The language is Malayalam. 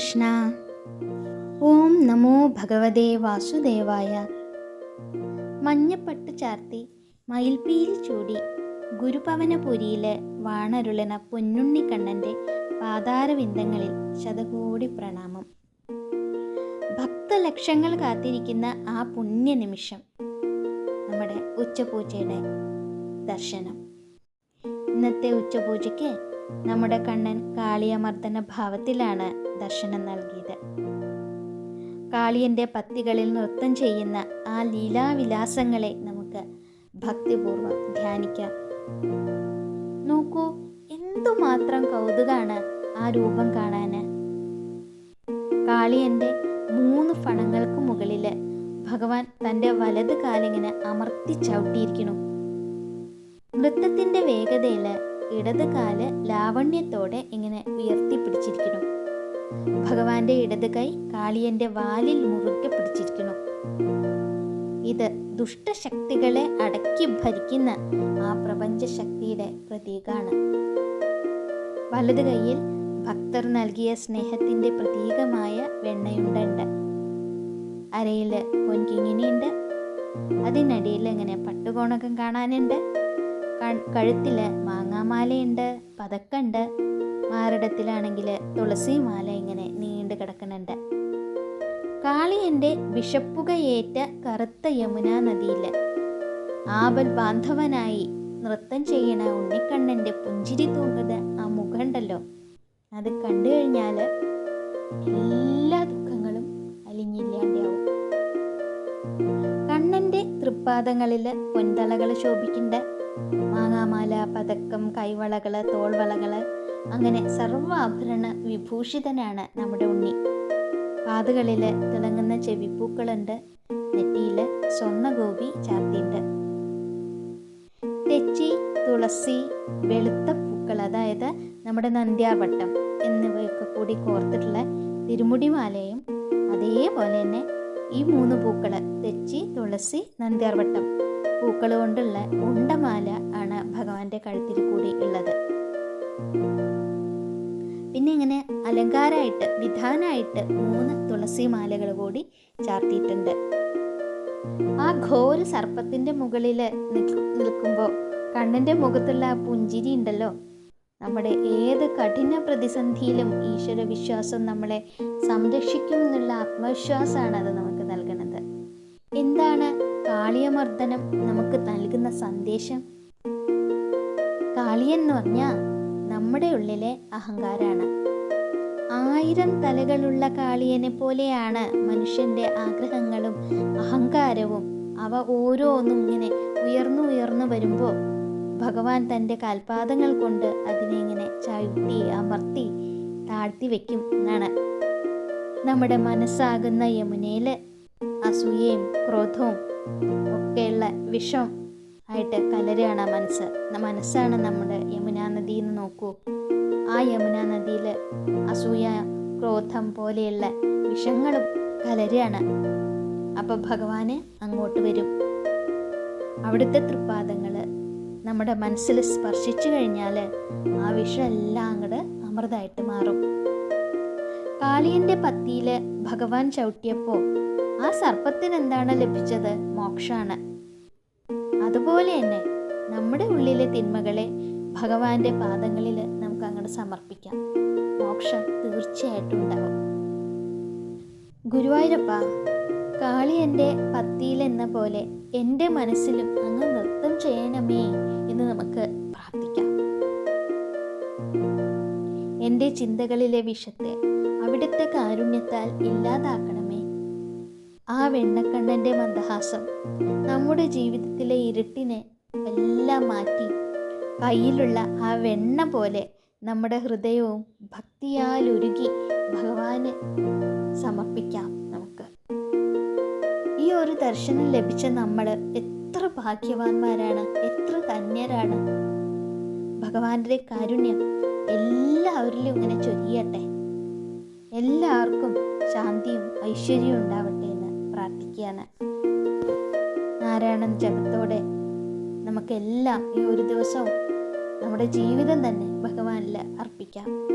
കൃഷ്ണ. ഓം നമോ ഭഗവതേ വാസുദേവായ. മഞ്ഞപ്പട്ട് ചാർത്തി മയിൽപ്പീലി ചൂടി ഗുരുപവനപുരിയിലെ വാണരുളന പൊന്നുണ്ണിക്കണ്ണന്റെ പാതാരവിന്ദങ്ങളിൽ ശതകോടി പ്രണാമം. ഭക്തലക്ഷങ്ങൾ കാത്തിരിക്കുന്ന ആ പുണ്യ നിമിഷം നമ്മുടെ ഉച്ചപൂജയുടെ ദർശനം. ഇന്നത്തെ ഉച്ചപൂജയ്ക്ക് നമ്മുടെ കണ്ണൻ കാളിയമർദ്ദന ഭാവത്തിലാണ് ദർശനം നൽകിയത്. കാളിയന്റെ പത്തികളിൽ നൃത്തം ചെയ്യുന്ന ആ ലീലാവിലാസങ്ങളെ നമുക്ക് ഭക്തിപൂർവം ധ്യാനിക്കാം. നോക്കൂ എന്തുമാത്രം കൗതുകാണ് ആ രൂപം കാണാൻ കാളിയന്റെ മൂന്ന് ഫണങ്ങൾക്ക് മുകളിൽ ഭഗവാൻ തന്റെ വലത് കാലിങ്ങനെ അമർത്തി ചവിട്ടിയിരിക്കുന്നു. നൃത്തത്തിന്റെ വേഗതയിൽ ഇടത് കാൽ ലാവണ്യത്തോടെ ഇങ്ങനെ ഉയർത്തിപ്പിടിച്ചിരിക്കുന്നു. ഭഗവാന്റെ ഇടത് കൈ കാളിയന്റെ വാലിൽ മുറുകെ പിടിച്ചിരിക്കുന്നു. ഇത് ദുഷ്ടശക്തികളെ അടക്കി ഭരിക്കുന്ന ആ പ്രപഞ്ച ശക്തിയുടെ പ്രതീകമാണ് വലത് കൈയിൽ ഭക്തർ നൽകിയ സ്നേഹത്തിന്റെ പ്രതീകമായ വെണ്ണയുണ്ടുണ്ട്. അരയിൽ പൊൻകിങ്ങിനിയുണ്ട് അതിനടിയിൽ ഇങ്ങനെ പട്ടുകോണകം കാണാനുണ്ട്. കഴുത്തിൽ മാങ്ങാമാലയുണ്ട്. പതക്കുണ്ട്. മാറിടത്തിലാണെങ്കിൽ തുളസി മാല ഇങ്ങനെ നീണ്ടു കിടക്കുന്നുണ്ട്. കാളിയന്റെ വിഷപ്പുകയേറ്റ കറുത്ത യമുനാ നദിയിൽ ആപൽ ബാന്ധവനായി നൃത്തം ചെയ്യണ ഉണ്ണിക്കണ്ണന്റെ പുഞ്ചിരി തൂങ്ങുന്ന ആ മുഖമുണ്ടല്ലോ അത് കണ്ടു കഴിഞ്ഞാൽ എല്ലാ ദുഃഖങ്ങളും അലിഞ്ഞില്ലാണ്ടാവും. കണ്ണന്റെ തൃപ്പാദങ്ങളിൽ പൊൻതളകൾ ശോഭിക്കേണ്ട മാങ്ങാമാല പതക്കം കൈവളകൾ തോൾവളകൾ അങ്ങനെ സർവാഭരണ വിഭൂഷിതനാണ് നമ്മുടെ ഉണ്ണി. കാതുകളിൽ തിളങ്ങുന്ന ചെവിപ്പൂക്കളുണ്ട്. നെറ്റിയിൽ സ്വർണഗോപി ചാർത്തിയുണ്ട്. തെച്ചി തുളസി വെളുത്ത പൂക്കൾ അതായത് നമ്മുടെ നന്ദ്യാവട്ടം എന്നിവയൊക്കെ കൂടി കോർത്തിട്ടുള്ള തിരുമുടിമാലയും അതേപോലെ തന്നെ ഈ മൂന്ന് പൂക്കൾ തെച്ചി തുളസി നന്ദ്യാർവട്ടം പൂക്കൾ കൊണ്ടുള്ള ഉണ്ടമാല ആണ് ഭഗവാന്റെ കഴുത്തിൽ കൂടി ഉള്ളത്. പിന്നെ ഇങ്ങനെ അലങ്കാരമായിട്ട് വിധാനമായിട്ട് മൂന്ന് തുളസി മാലകൾ കൂടി ചാർത്തിയിട്ടുണ്ട്. ആ ഘോര സർപ്പത്തിന്റെ മുകളിൽ നിൽക്കുമ്പോൾ കണ്ണന്റെ മുഖത്തുള്ള ആ പുഞ്ചിരി ഉണ്ടല്ലോ. നമ്മുടെ ഏത് കഠിന പ്രതിസന്ധിയിലും ഈശ്വര വിശ്വാസം നമ്മളെ സംരക്ഷിക്കും എന്നുള്ള ആത്മവിശ്വാസമാണ് അത് നമുക്ക് നൽകുന്നത് എന്താണ് കാളിയമർദ്ദനം നമുക്ക് നൽകുന്ന സന്ദേശം? കാളിയെന്ന് പറഞ്ഞാൽ നമ്മുടെ ഉള്ളിലെ അഹങ്കാരാണ്. ആയിരം തലകളുള്ള കാളിയനെ പോലെയാണ് മനുഷ്യന്റെ ആഗ്രഹങ്ങളും അഹങ്കാരവും. അവ ഓരോന്നും ഇങ്ങനെ ഉയർന്നു ഉയർന്നു വരുമ്പോൾ ഭഗവാൻ തന്റെ കാൽപാദങ്ങൾ കൊണ്ട് അതിനെ ഇങ്ങനെ ചവിട്ടി അമർത്തി താഴ്ത്തി വെക്കും എന്നാണ്. നമ്മുടെ മനസ്സാകുന്ന യമുനയിൽ അസൂയയും ക്രോധവും ഒക്കെയുള്ള വിഷം ആയിട്ട് കലരുകയാണ് മനസ്സ്. മനസ്സാണ് നമ്മുടെ യമുനാ നദി എന്ന് നോക്കൂ. ആ യമുനാ നദിയിൽ അസൂയ ക്രോധം പോലെയുള്ള വിഷങ്ങളും കലരുകയാണ്. അപ്പോൾ ഭഗവാന് അങ്ങോട്ട് വരും. അവിടുത്തെ തൃപ്പാദങ്ങൾ നമ്മുടെ മനസ്സിൽ സ്പർശിച്ചു കഴിഞ്ഞാൽ ആ വിഷം എല്ലാം അങ്ങോട്ട് അമൃതമായിട്ട് മാറും. കാളിയന്റെ പത്തിയിൽ ഭഗവാൻ ചവിട്ടിയപ്പോൾ ആ സർപ്പത്തിന് എന്താണ് ലഭിച്ചത്? മോക്ഷാണ് അതുപോലെ തന്നെ നമ്മുടെ ഉള്ളിലെ തിന്മകളെ ഭഗവാന്റെ പാദങ്ങളിൽ നമുക്ക് അങ്ങോട്ട് സമർപ്പിക്കാം. മോക്ഷം തീർച്ചയായിട്ടും ഉണ്ടാവും. ഗുരുവായൂരപ്പ കാളി എന്റെ പത്തിയിലെന്ന പോലെ എന്റെ മനസ്സിലും അങ്ങ് നൃത്തം ചെയ്യണമേ എന്ന് നമുക്ക് പ്രാർത്ഥിക്കാം. എന്റെ ചിന്തകളിലെ വിഷത്തെ അവിടുത്തെ കാരുണ്യത്താൽ ഇല്ലാതാക്കണമേ ആ വെണ്ണക്കണ്ണന്റെ മന്ദഹാസം നമ്മുടെ ജീവിതത്തിലെ ഇരുട്ടിനെ എല്ലാം മാറ്റി. കയ്യിലുള്ള ആ വെണ്ണ പോലെ നമ്മുടെ ഹൃദയവും ഭക്തിയാൽ ഉരുകി ഭഗവാന് സമർപ്പിക്കാം നമുക്ക്. ഈ ഒരു ദർശനം ലഭിച്ച നമ്മൾ എത്ര ഭാഗ്യവാന്മാരാണ് എത്ര ധന്യരാണ്. ഭഗവാന്റെ കാരുണ്യം എല്ലാവരിലും ഇങ്ങനെ ചൊരിയട്ടെ. എല്ലാവർക്കും ശാന്തിയും ഐശ്വര്യവും ഉണ്ടാവട്ടെ പ്രാർത്ഥിക്കുകയാണ്. നാരായണൻ ജപത്തോടെ നമുക്കെല്ലാം ഈ ഒരു ദിവസവും നമ്മുടെ ജീവിതം തന്നെ ഭഗവാനിൽ അർപ്പിക്കാം.